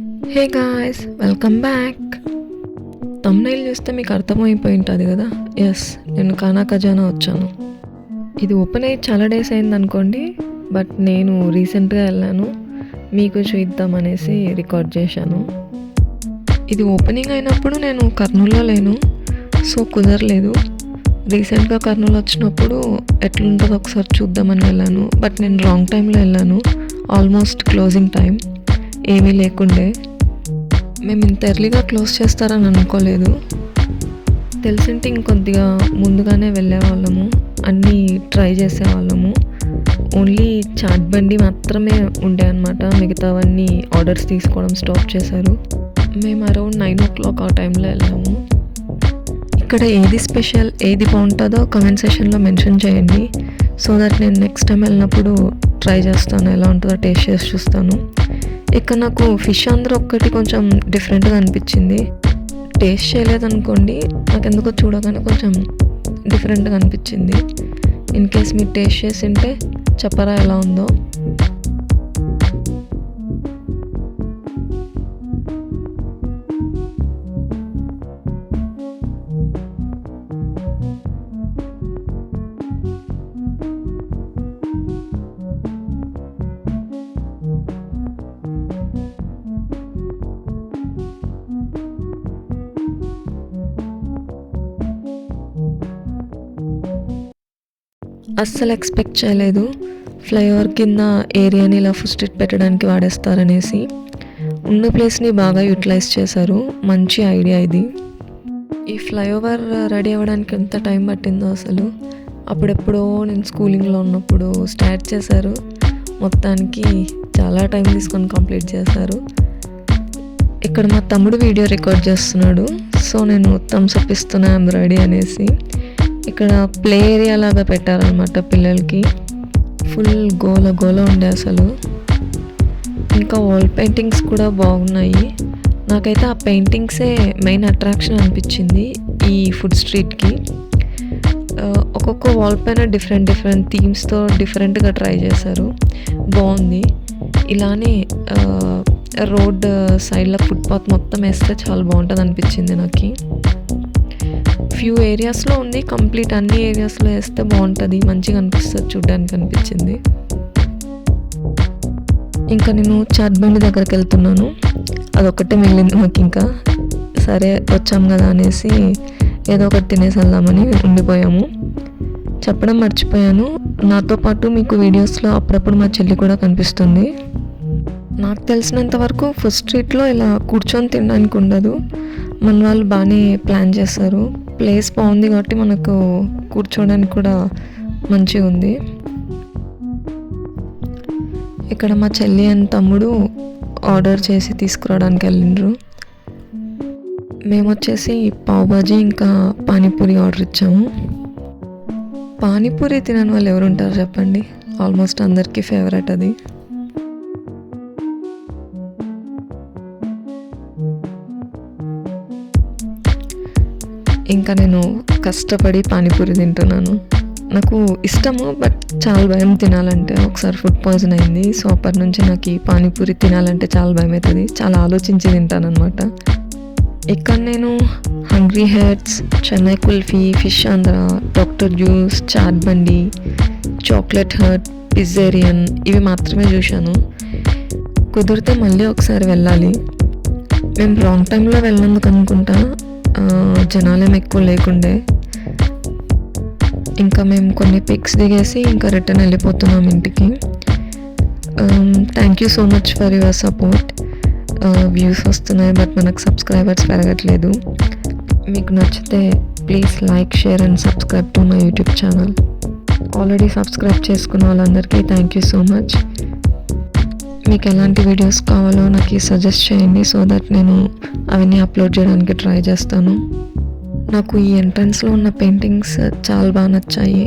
Hey guys welcome back thumbnail చూస్తే మీకు అర్థమైపోయి ఉంటుంది కదా? ఎస్ నేను కానా ఖజానా వచ్చాను. ఇది ఓపెన్ అయ్యి చాలా డేస్ అయింది అనుకోండి బట్ నేను రీసెంట్గా వెళ్ళాను. మీకు చూద్దామనేసి రికార్డ్ చేశాను. ఇది ఓపెనింగ్ అయినప్పుడు నేను కర్నూలులో లేను సో కుదరలేదు. రీసెంట్గా కర్నూలు వచ్చినప్పుడు ఎట్లుంటుందో ఒకసారి చూద్దామని వెళ్ళాను బట్ నేను రాంగ్ టైంలో వెళ్ళాను. ఆల్మోస్ట్ క్లోజింగ్ టైం ఏమీ లేకుండే. మేము ఇంత ఎర్లీగా క్లోజ్ చేస్తారని అనుకోలేదు. తెలిసింటే ఇంకొద్దిగా ముందుగానే వెళ్ళేవాళ్ళము. అన్నీ ట్రై చేసేవాళ్ళము. ఓన్లీ చాట్ బండి మాత్రమే ఉండే అనమాట మిగతావన్నీ ఆర్డర్స్ తీసుకోవడం స్టాప్ చేశారు. మేము అరౌండ్ నైన్ ఓ క్లాక్ ఆ టైంలో వెళ్ళాము. ఇక్కడ ఏది స్పెషల్ ఏది బాగుంటుందో కమెంట్ సెషన్లో మెన్షన్ చేయండి. సో దట్ నేను నెక్స్ట్ టైం వెళ్ళినప్పుడు ట్రై చేస్తాను. ఎలా ఉంటుందో టేస్ట్ చేసి చూస్తాను. ఇక్కడ నాకు ఫిష్ అందరూ ఒక్కటి కొంచెం డిఫరెంట్గా అనిపించింది. టేస్ట్ చేయలేదనుకోండి నాకు ఎందుకో చూడగానే కొంచెం డిఫరెంట్గా అనిపించింది. ఇన్ కేస్ మీరు టేస్ట్ చేసి ఉంటే చెప్పరా ఎలా ఉందో. అస్సలు ఎక్స్పెక్ట్ చేయలేదు. ఫ్లైఓవర్ కింద ఏరియాని ఇలా ఫుడ్ స్ట్రీట్ పెట్టడానికి వాడేస్తారనేసి. ఉన్న ప్లేస్ని బాగా యూటిలైజ్ చేశారు. మంచి ఐడియా ఇది. ఈ ఫ్లైఓవర్ రెడీ అవ్వడానికి ఎంత టైం పట్టిందో అసలు. అప్పుడెప్పుడో నేను స్కూలింగ్లో ఉన్నప్పుడు స్టార్ట్ చేశారు. మొత్తానికి చాలా టైం తీసుకొని కంప్లీట్ చేశారు. ఇక్కడ మా తమ్ముడు వీడియో రికార్డ్ చేస్తున్నాడు. సో నేను థమ్స్ అప్ ఇస్తున్నా ఐమ్ రెడీ అనేసి. ఇక్కడ ప్లే ఏరియా లాగా పెట్టారనమాట పిల్లలకి. ఫుల్ గోల గోల ఉండే అసలు. ఇంకా వాల్ పెయింటింగ్స్ కూడా బాగున్నాయి. నాకైతే ఆ పెయింటింగ్సే మెయిన్ అట్రాక్షన్ అనిపించింది ఈ ఫుడ్ స్ట్రీట్కి. ఒక్కొక్క వాల్ పైన డిఫరెంట్ డిఫరెంట్ థీమ్స్తో డిఫరెంట్గా ట్రై చేశారు. బాగుంది. ఇలానే రోడ్ సైడ్లో ఫుట్పాత్ మొత్తం వేస్తే చాలా బాగుంటుంది అనిపించింది నాకు. ఫ్యూ ఏరియాస్లో ఉంది. కంప్లీట్ అన్ని ఏరియాస్లో వేస్తే బాగుంటుంది. మంచిగా అనిపిస్తుంది చూడడానికి అనిపించింది. ఇంకా నేను చాట్ బండి దగ్గరికి వెళ్తున్నాను. అదొక్కటే మిగిలింది మాకు ఇంకా. సరే వచ్చాం కదా అనేసి ఏదో ఒకటి తినేసి వెళ్దామని ఉండిపోయాము. చెప్పడం మర్చిపోయాను. నాతో పాటు మీకు వీడియోస్లో అప్పుడప్పుడు మా చెల్లి కూడా కనిపిస్తుంది. నాకు తెలిసినంత వరకు ఫస్ట్ స్ట్రీట్లో ఇలా కూర్చొని తినడానికి ఉండదు. మన వాళ్ళు బాగానే ప్లాన్ చేస్తారు. ప్లేస్ బాగుంది కాబట్టి మనకు కూర్చోడానికి కూడా మంచిగా ఉంది. ఇక్కడ మా చెల్లి అండ్ తమ్ముడు ఆర్డర్ చేసి తీసుకురావడానికి వెళ్ళిండ్రు. మేము వచ్చేసి పావుబాజీ ఇంకా పానీపూరి ఆర్డర్ ఇచ్చాము. పానీపూరి తినని వాళ్ళు ఎవరు ఉంటారు చెప్పండి? ఆల్మోస్ట్ అందరికీ ఫేవరెట్ అది. ఇంకా నేను కష్టపడి పానీపూరి తింటున్నాను. నాకు ఇష్టము బట్ చాలా భయం తినాలంటే ఒకసారి ఫుడ్ పాయిజన్ అయింది. సో అప్పటి నుంచి నాకు ఈ పానీపూరి తినాలంటే చాలా భయం అవుతుంది చాలా ఆలోచించి తింటానమాట ఇక్కడ నేను Hungry Heads Chennai kulfi fish Andhra doctor juice chaat బండి చాక్లెట్ హట్ పిజ్జేరియన్ ఇవి మాత్రమే చూశాను. కుదిరితే మళ్ళీ ఒకసారి వెళ్ళాలి. మేము రాంగ్ టైంలో వెళ్ళినందుకు అనుకుంటా. జనాలేం ఎక్కువ లేకుండే. ఇంకా మేము కొన్ని పిక్స్ దిగేసి ఇంకా రిటర్న్ వెళ్ళిపోతున్నాం ఇంటికి. Thank you so much for your support views వస్తున్నాయి బట్ మనకు సబ్స్క్రైబర్స్ పెరగట్లేదు. మీకు నచ్చితే please like share and subscribe to my YouTube channel already subscribe చేసుకున్న వాళ్ళందరికీ థ్యాంక్ యూ సో మచ్ మీకు ఎలాంటి వీడియోస్ కావాలో నాకు సజెస్ట్ చేయండి సో దట్ నేను అవన్నీ అప్లోడ్ చేయడానికి ట్రై చేస్తాను. నాకు ఈ ఎంట్రన్స్లో ఉన్న పెయింటింగ్స్ uh, చాలా బాగా నచ్చాయి.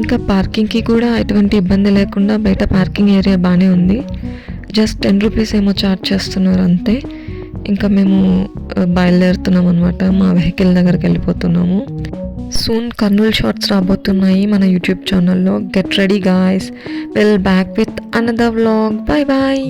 ఇంకా పార్కింగ్కి కూడా ఎటువంటి ఇబ్బంది లేకుండా బయట పార్కింగ్ ఏరియా బాగానే ఉంది. జస్ట్ టెన్ రూపీస్ ఏమో చార్జ్ చేస్తున్నారు అంతే. ఇంకా మేము uh, బయలుదేరుతున్నాం అనమాట మా వెహికల్ దగ్గరికి వెళ్ళిపోతున్నాము. సూన్ కర్నూల్ షార్ట్స్ రాబోతున్నాయి మన యూట్యూబ్ ఛానల్లో get ready guys will back with another vlog bye bye